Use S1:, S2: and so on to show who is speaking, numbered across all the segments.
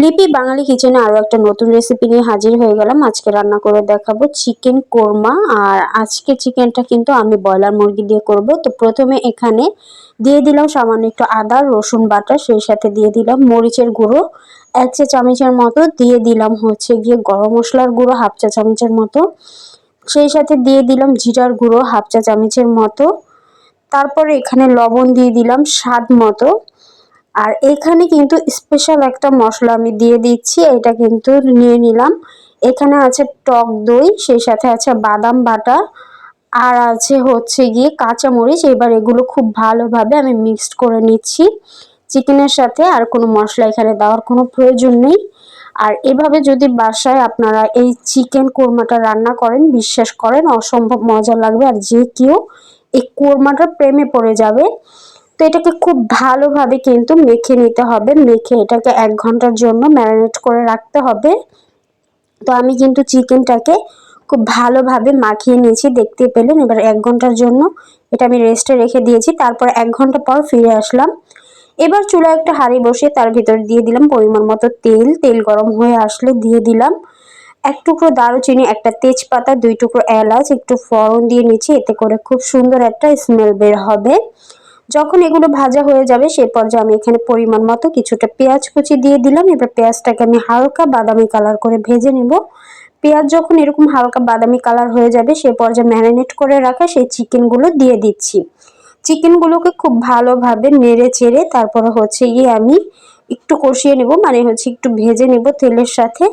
S1: লিপি বাঙালি কিচেনে আরও একটা নতুন রেসিপি নিয়ে হাজির হয়ে গেলাম। আজকে রান্না করে দেখাবো চিকেন কোরমা আর আজকে চিকেনটা কিন্তু আমি ব্রয়লার মুরগি দিয়ে করব। তো প্রথমে এখানে দিয়ে দিলাম সামান্য একটু আদা, রসুন বাটা, সেই সাথে দিয়ে দিলাম মরিচের গুঁড়ো। এক চা চামচের মতো দিয়ে দিলাম হচ্ছে গিয়ে গরম মশলার গুঁড়ো, হাফ চা চামচের মতো। সেই সাথে দিয়ে দিলাম জিরার গুঁড়ো, হাফ চা চামচের মতো। তারপরে এখানে লবণ দিয়ে দিলাম স্বাদ মতো। আর এখানে কিন্তু স্পেশাল একটা মশলা আমি দিয়ে দিচ্ছি, এটা কিন্তু নিয়ে নিলাম। এখানে আছে টক দই, সেই সাথে আছে বাদাম বাটা, আর আছে হচ্ছে গিয়ে কাঁচামরিচ। এবার এগুলো খুব ভালোভাবে আমি মিক্সড করে নিচ্ছি। চিকেনের সাথে আর কোনো মশলা এখানে দেওয়ার কোনো প্রয়োজন নেই। আর এভাবে যদি বাসায় আপনারা এই চিকেন কোরমাটা রান্না করেন, বিশ্বাস করেন, অসম্ভব মজা লাগবে। আর যে কেউ এই কোরমাটার প্রেমে পড়ে যাবে তো এটাকে খুব ভালোভাবে কিন্তু মেখে নিতে হবে। মেখে এটাকে এক ঘণ্টার জন্য ম্যারিনেট করে রাখতে হবে। তো আমি কিন্তু চিকেনটাকে খুব ভালোভাবে মাখিয়ে নিয়েছি দেখতে পেলেন। এবার এক ঘণ্টার জন্য এটা আমি রেস্টে রেখে দিয়েছি। তারপর এক ঘণ্টা পর ফিরে আসলাম। এবার চুলা একটা হাঁড়ি বসিয়ে তার ভিতর দিয়ে দিলাম পরিমাণ মতো তেল। তেল গরম হয়ে আসলে দিয়ে দিলাম। এক টুকরো দারুচিনি, একটা তেজপাতা, দুই টুকরো এলাচ, একটু ফড়ন দিয়ে নিচ্ছি। এতে করে খুব সুন্দর একটা স্মেল বের হবে। যখন এগুলো ভাজা হয়ে যাবে সেই পর্যায়ে আমি এখানে পরিমাণ মতো কিছুটা পেঁয়াজ কুচি দিয়ে দিলাম। এবার পেঁয়াজটাকে আমি হালকা বাদামি কালার করে ভেজে নেব। পেঁয়াজ যখন এরকম হালকা বাদামি কালার হয়ে যাবে, সে পর্যায়ে ম্যারিনেট করে রাখা সেই চিকেনগুলো দিয়ে দিচ্ছি। চিকেনগুলোকে খুব ভালোভাবে নেড়ে চেড়ে তারপরে হচ্ছে গিয়ে আমি একটু কষিয়ে নেব মানে হচ্ছে একটু ভেজে নেব তেলের সাথে।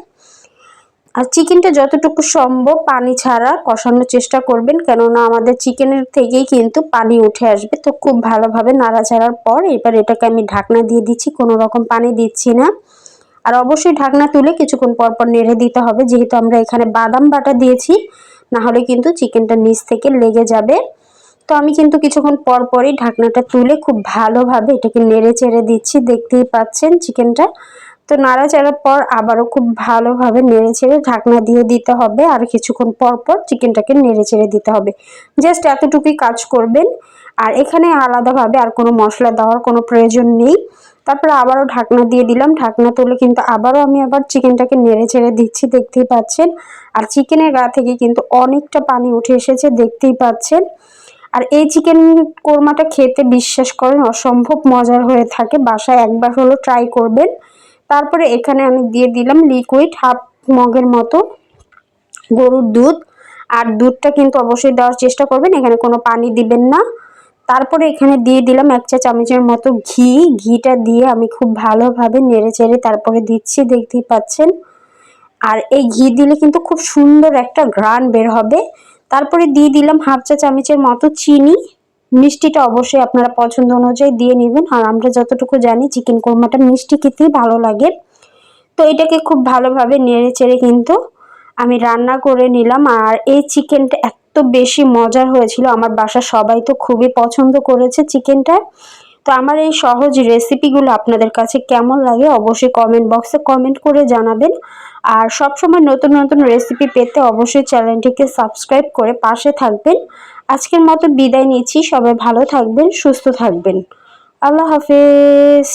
S1: আর চিকেনটা যতটুকু সম্ভব পানি ছাড়া কষানোর চেষ্টা করবেন, কেননা আমাদের চিকেনের থেকেই কিন্তু পানি উঠে আসবে। তো খুব ভালোভাবে নাড়াচাড়ার পর এবার এটাকে আমি ঢাকনা দিয়ে দিচ্ছি, কোনো রকম পানি দিচ্ছি না। আর অবশ্যই ঢাকনা তুলে কিছুক্ষণ পর পর নেড়ে দিতে হবে, যেহেতু আমরা এখানে বাদাম বাটা দিয়েছি না হলে কিন্তু চিকেনটা নিচ থেকে লেগে যাবে। তো আমি কিন্তু কিছুক্ষণ পর পরই ঢাকনাটা তুলে খুব ভালোভাবে এটাকে নেড়ে চেড়ে দিচ্ছি, দেখতেই পাচ্ছেন চিকেনটা। তো নাড়াচাড়ার পর আবারও খুব ভালোভাবে নেড়ে ছেড়ে ঢাকনা দিয়ে দিতে হবে আর কিছুক্ষণ পর পর চিকেনটাকে নেড়ে ছেড়ে দিতে হবে। জাস্ট এতটুকুই কাজ করবেন। আর এখানে আলাদাভাবে আর কোনো মশলা দেওয়ার কোনো প্রয়োজন নেই। তারপরে আবারও ঢাকনা দিয়ে দিলাম। ঢাকনা তুলে কিন্তু আবারও আমি আবার চিকেনটাকে নেড়ে ছেড়ে দিচ্ছি, দেখতেই পাচ্ছেন। আর চিকেনের গা থেকে কিন্তু অনেকটা পানি উঠে এসেছে, দেখতেই পাচ্ছেন। আর এই চিকেন কোরমাটা খেতে বিশ্বাস করেন, অসম্ভব মজার হয়ে থাকে। বাসায় একবার হলো ট্রাই করবেন। তারপরে এখানে আমি দিয়ে দিলাম লিকুইড হাফ মগের মতো গরুর দুধ। আর দুধটা কিন্তু অবশ্যই দেওয়ার চেষ্টা করবেন, এখানে কোনো পানি দিবেন না। তারপরে এখানে দিয়ে দিলাম এক চা চামচের মতো ঘি। ঘিটা দিয়ে আমি খুব ভালোভাবে নেড়ে চেড়ে তারপরে দিচ্ছি, দেখতেই পাচ্ছেন। আর এই ঘি দিলে কিন্তু খুব সুন্দর একটা ঘ্রাণ বের হবে। তারপরে দিয়ে দিলাম হাফ চা চামচের মতো চিনি। মিষ্টিটা অবশ্যই আপনারা পছন্দ অনুযায়ী দিয়ে নেবেন। আর আমরা যতটুকু জানি চিকেন কোরমাটা মিষ্টি খেতেই ভালো লাগে। তো এটাকে খুব ভালোভাবে নেড়ে চেড়ে কিন্তু আমি রান্না করে নিলাম। আর এই চিকেনটা এত বেশি মজার হয়েছিল। আমার বাসা সবাই তো খুবই পছন্দ করেছে চিকেনটা তো আমার এই সহজ রেসিপিগুলো আপনাদের কাছে কেমন লাগে অবশ্যই কমেন্ট বক্সে কমেন্ট করে জানাবেন। আর সবসময় নতুন নতুন রেসিপি পেতে অবশ্যই চ্যানেলটিকে সাবস্ক্রাইব করে পাশে থাকবেন। আজকের মতো বিদায় নিচ্ছি, সবাই ভালো থাকবেন, সুস্থ থাকবেন। আল্লাহ হাফেজ।